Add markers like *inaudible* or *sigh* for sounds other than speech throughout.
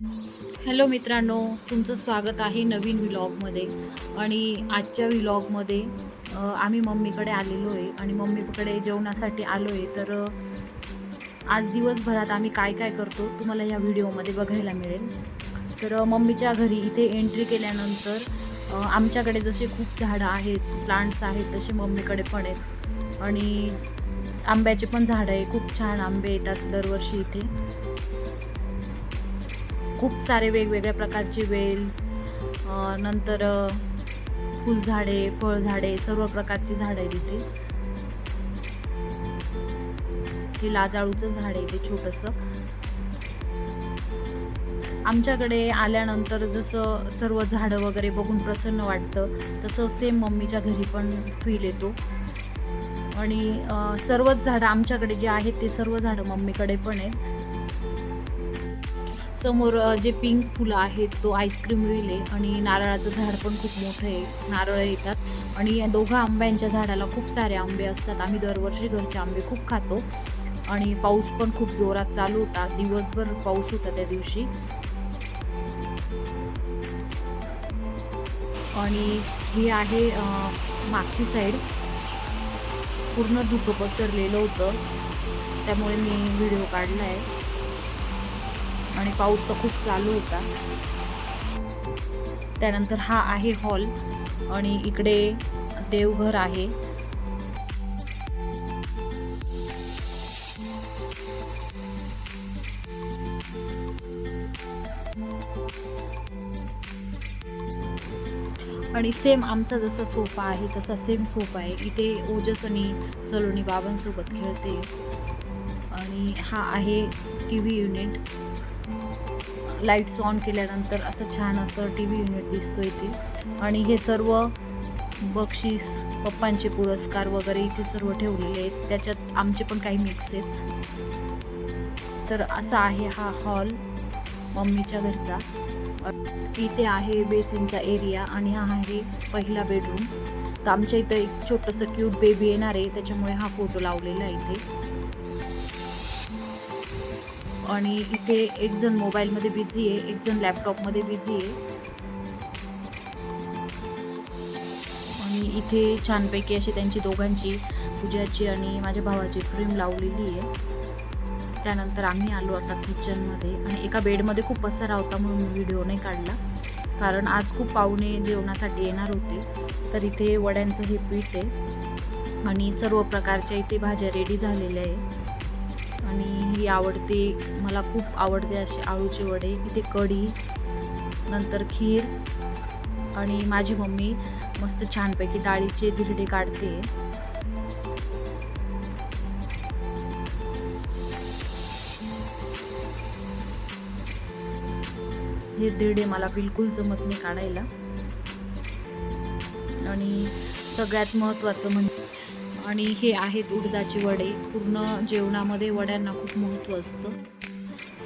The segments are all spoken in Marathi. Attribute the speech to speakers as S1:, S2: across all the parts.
S1: हॅलो मित्रांनो तुमचं स्वागत आहे नवीन व्लॉगमध्ये. आणि आजच्या व्लॉगमध्ये आम्ही मम्मीकडे आलेलो आहे आणि मम्मीकडे जेवणासाठी आलो आहे तर आज दिवसभरात आम्ही काय काय करतो तुम्हाला या व्हिडिओमध्ये बघायला मिळेल. तर मम्मीच्या घरी इथे एंट्री केल्यानंतर आमच्याकडे जसे खूप झाडं आहेत प्लांट्स आहेत तसे मम्मीकडे पण आहेत. आणि आंब्याचे पण झाडं आहे. खूप छान आंबे येतात दरवर्षी इथे. खूप सारे वेगवेगळ्या प्रकारचे वेल्स नंतर फुलझाडे फळझाडे सर्व प्रकारची झाडं आहेत तिथे हे लाजाळूचं झाड आहे ते छोटंसं. आमच्याकडे आल्यानंतर जसं सर्व झाडं वगैरे बघून प्रसन्न वाटतं तसं सेम मम्मीच्या घरी पण फील येतो. आणि सर्वच झाडं आमच्याकडे जे आहेत ते सर्व झाडं मम्मीकडे पण आहेत. समोर जे पिंक फुलं आहेत तो आईस्क्रीम वेल आहे आणि नारळाचं झाड पण खूप मोठं आहे. नारळ येतात. आणि या दोघं आंब्यांच्या झाडाला खूप सारे आंबे असतात. आम्ही दरवर्षी घरचे आंबे खूप खातो. आणि पाऊस पण खूप जोरात चालू होता. दिवसभर पाऊस होता त्या दिवशी. आणि ही आहे मागची साईड पूर्ण धुकं पसरलेलं होतं. त्यामुळे मी व्हिडिओ काढला आहे आणि पाऊस तर खूप चालू होता. त्यानंतर हा आहे हॉल आणि इकडे देवघर आहे. आणि सेम आमचा जसा सोफा आहे तसा सेम सोफा आहे. इथे ओजस आणि सलोनी बाबांसोबत खेळते. आणि हा आहे T V unit lights on केल्यानंतर असं छान असं टी व्ही युनिट दिसतो इथे. आणि हे सर्व बक्षीस पप्पांचे पुरस्कार वगैरे इथे सर्व ठेवलेले आहेत. त्याच्यात आमचे पण काही मिक्स आहेत. तर असा आहे हा हॉल मम्मीच्या घरचा. इथे आहे बेसिनचा एरिया आणि हा आहे पहिला बेडरूम तर आमच्या इथं एक छोटंसं क्यूट बेबी येणार आहे त्याच्यामुळे हा फोटो लावलेला इथे. आणि इथे एक जण मोबाईलमध्ये बिझी आहे एक जण लॅपटॉपमध्ये बिझी आहे. आणि इथे छानपैकी अशी त्यांची दोघांची पूजाची आणि माझ्या भावाची फ्रेम लावलेली आहे. त्यानंतर आम्ही आलो आता किचनमध्ये आणि एका बेडमध्ये खूप पसारा होता म्हणून व्हिडिओ नाही काढला. कारण आज खूप पाहुणे जेवणासाठी येणार होते. तर इथे वड्यांचं हे पीठ आहे. आणि सर्व प्रकारच्या इथे भाज्या रेडी झालेल्या आहे. आणि ही आवडते मला खूप आवडते असे आळूचे वडे. इथे कढी नंतर खीर आणि माझी मम्मी मस्त छानपैकी डाळीचे धिरडे काढते. हे धिरडे मला बिलकुल जमत नाही काढायला. आणि सगळ्यात महत्त्वाचं म्हणजे आणि हे आहेत उडदाचे वडे. पूर्ण जेवणामध्ये वड्यांना खूप महत्त्व असतं.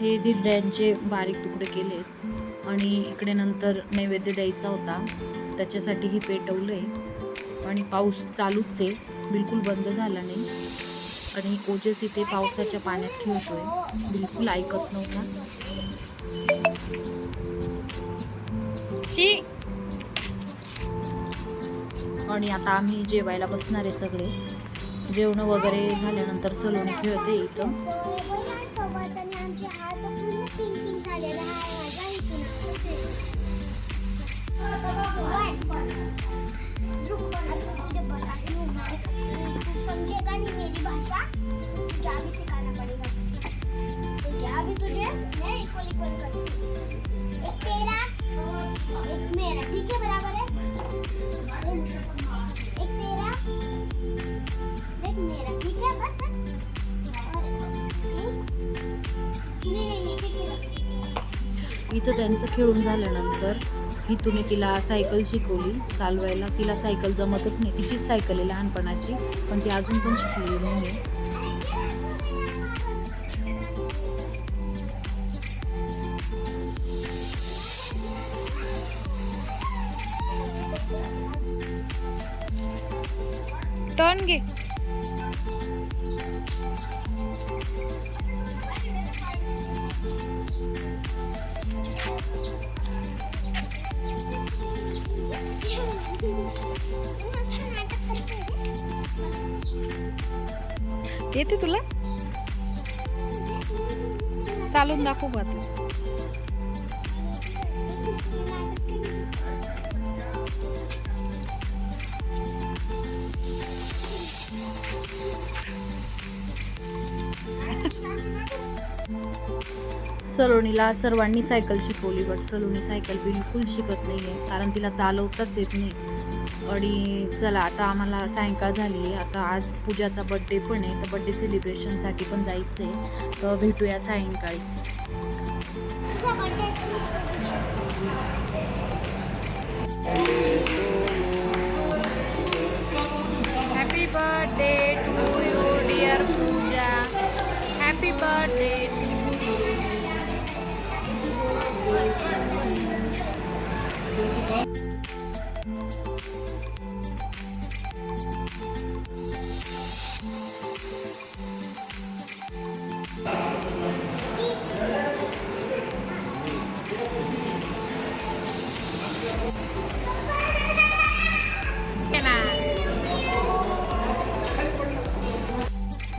S1: हे धिरड्यांचे बारीक तुकडे केले. आणि इकडे नंतर नैवेद्य द्यायचा होता. त्याच्यासाठी हे पेटवलं आहे आणि पाऊस चालूच आहे. बिलकुल बंद झाला नाही. आणि ओजस इथे पावसाच्या पाण्यात खेळतोय. बिलकुल ऐकत नव्हता. शी आणि आता आम्ही जेवायला बसणार आहे सगळे. जेवण वगैरे झाल्यानंतर सलोनी खेळते इथं. इथं त्यांचं खेळून झाल्यानंतर हितूने तिला सायकल शिकवली चालवायला तिला सायकल जमतच नाही. तिचीच सायकल आहे लहानपणाची पण ती अजून पण शिकलेली नाही आहे टर्न घे. येते तुला चालून दाखव बा आता. *laughs* सलोनीला सर्वांनी सायकल शिकवली बट सलोनी सायकल बिलकुल शिकत नाही आहे कारण तिला चालवताच येत नाही. आणि चला आता आम्हाला सायंकाळ झाली आहे आता आज पूजाचा बड्डे पण आहे तर बड्डे सेलिब्रेशनसाठी पण जायचं आहे तर भेटूया सायंकाळी.
S2: तुझा birthday
S1: happy birthday to you dear Pooja happy birthday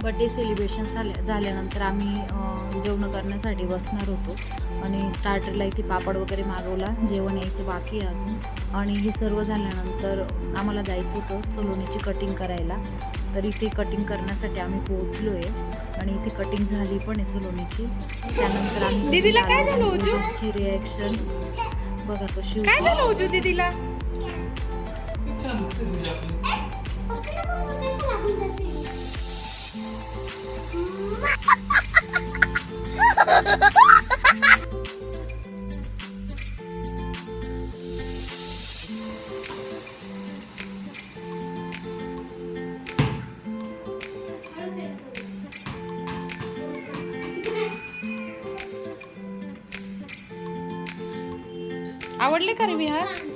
S1: birthday celebration झाल्या झाल्यानंतर आम्ही जेवण करण्यासाठी बसणार होतो. आणि स्टार्टरला इथे पापड वगैरे मागवला. जेवण यायचं बाकी आहे अजून. आणि हे सर्व झाल्यानंतर आम्हाला जायचं होतं सलोनीची कटिंग करायला. तर इथे कटिंग करण्यासाठी आम्ही पोहोचलो आहे आणि इथे कटिंग झाली पण आहे सलोनीची. त्यानंतर आम्ही
S3: दीदीला काय झालं, उजू?
S1: ची रिॲक्शन बघा कशी
S3: काय
S1: होती.
S3: दीदीला? आवडले का रे विहार?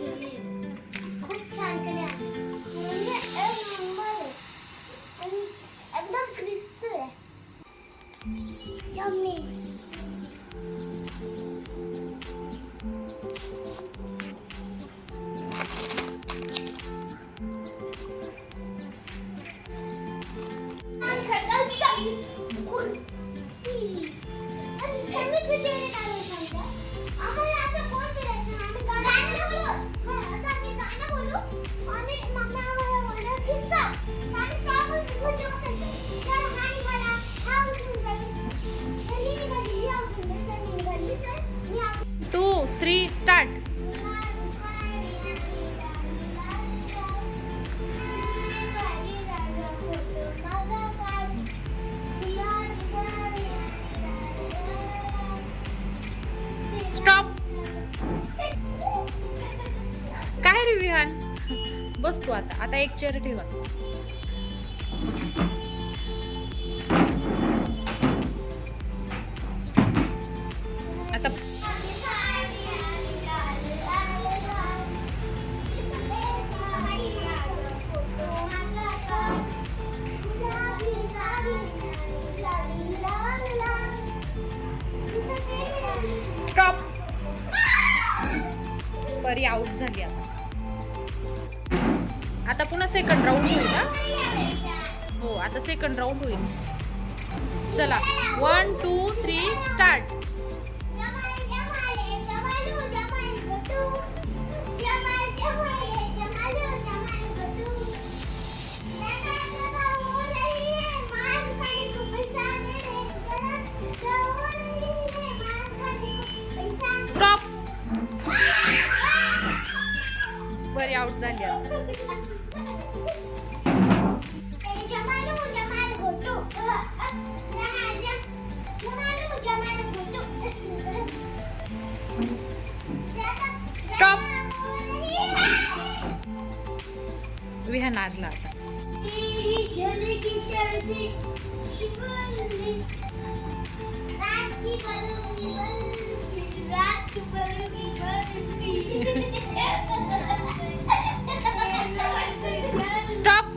S2: काय
S3: रे विहान बस तू आता. आता एक चेअर ठेवा. आता स्टॉप परी आउट झाली आता. आता पुन्हा सेकंड राऊंड होईल ना हो आता सेकंड राऊंड होईल. चला one two three start stop बरी आउट झाली आता. विहा नादला आता
S2: स्टॉप